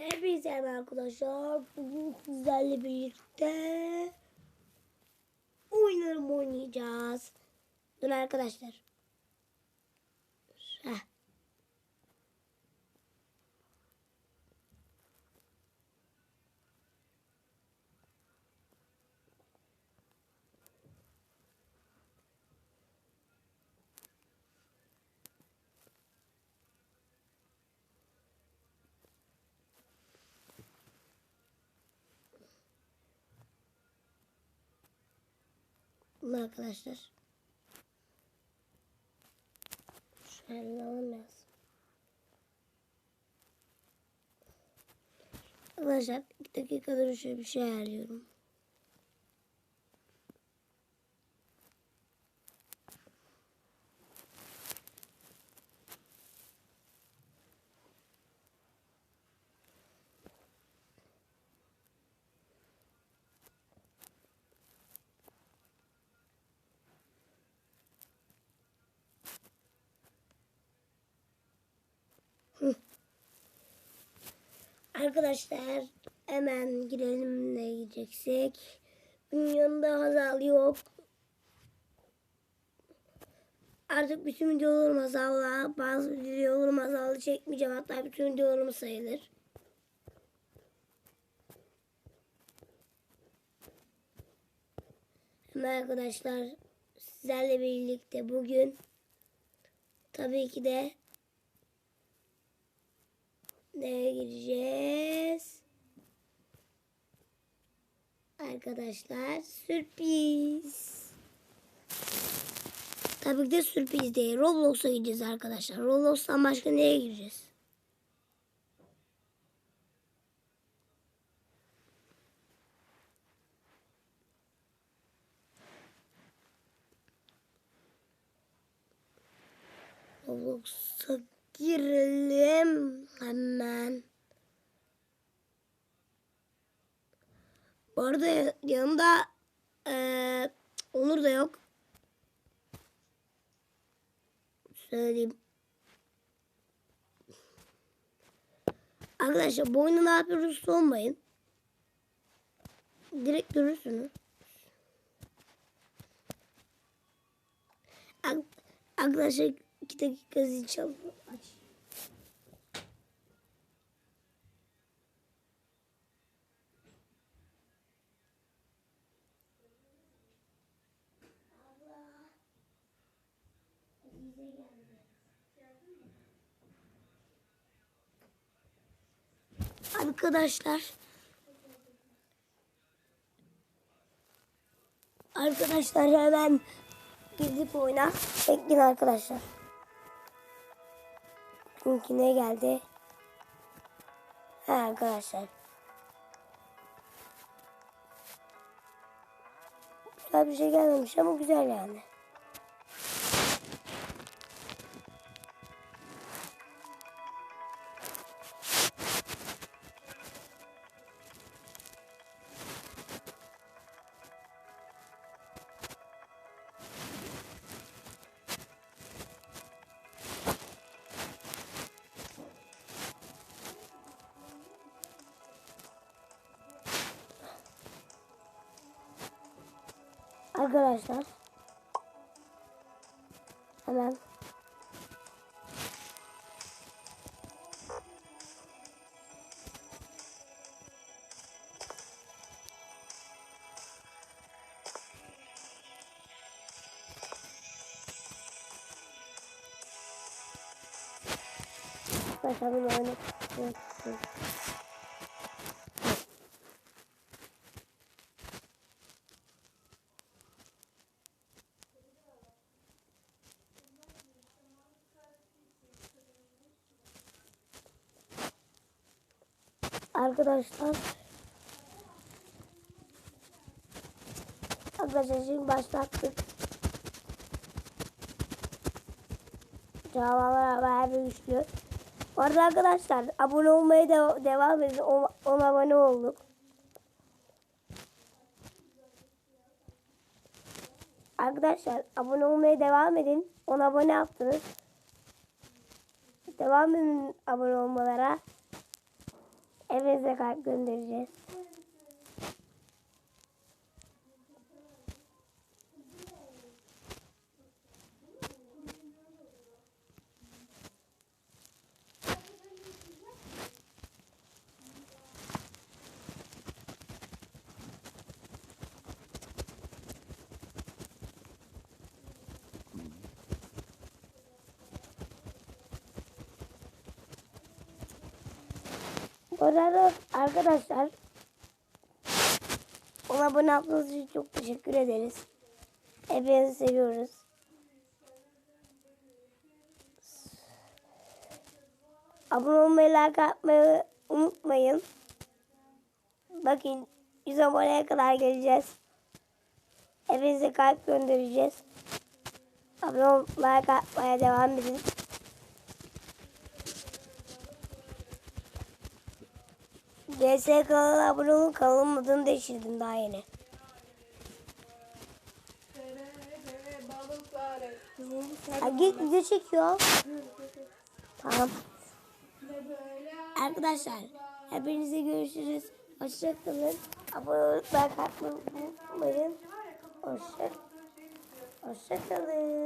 Hepinize arkadaşlar. Bugün sizlerle birlikte oyunlarımı oynayacağız. Dur arkadaşlar. Heh. Bunu arkadaşlar. Şöyle alalım biraz. Arkadaşlar iki dakikadır şöyle bir şey ayarlıyorum. Arkadaşlar hemen girelim ne gideceksek. Bunun yanında Hazal yok. Artık bütün videolarım Hazal'la. Bazı videolarım Hazal'la çekmeyeceğim. Hatta bütün videolarım sayılır. Hemen arkadaşlar sizlerle birlikte bugün tabii ki de Nereye gireceğiz? Arkadaşlar sürpriz. Tabii ki de sürpriz değil. Roblox'a gideceğiz arkadaşlar. Roblox'tan başka nereye gireceğiz? Roblox'a girelim hemen. Bu arada yanımda eee, Onur da yok. Söyleyeyim. Arkadaşlar bu oyunu ne yapıyoruz sormayın. Direkt görürsünüz. Ar- Arkadaşlar iki dakika zil çalıyor. Arkadaşlar Arkadaşlar hemen gidip oyna. Bekleyin arkadaşlar. Bugünkü ne geldi? Ha arkadaşlar. Güzel bir şey gelmemiş ama güzel yani. Arkadaşlar. Hemen. Başka bir oyunu. Arkadaşlar Arkadaşlar şimdi başlattık. Cevaplar bayağı bir güçlü. Bu arada arkadaşlar abone olmaya de devam edin. 10 abone olduk. Arkadaşlar abone olmaya devam edin. 10 abone yaptınız. Devam edin abone olmalara. En Hepinize kalp göndereceğiz. Arada arkadaşlar ona abone olduğunuz için çok teşekkür ederiz. Hepinizi seviyoruz. Abone olmayı, like atmayı unutmayın. Bakın 100 aboneye kadar geleceğiz. Hepinize kalp göndereceğiz. Abone olup like atmaya devam edin. GS kanalına abone olun. Kanalımın değiştirdim daha yeni. Ha, git video çekiyor. Tamam. Arkadaşlar hepinize görüşürüz. Hoşçakalın. Abone olup like unutmayın. Hoşça Hoşçakalın.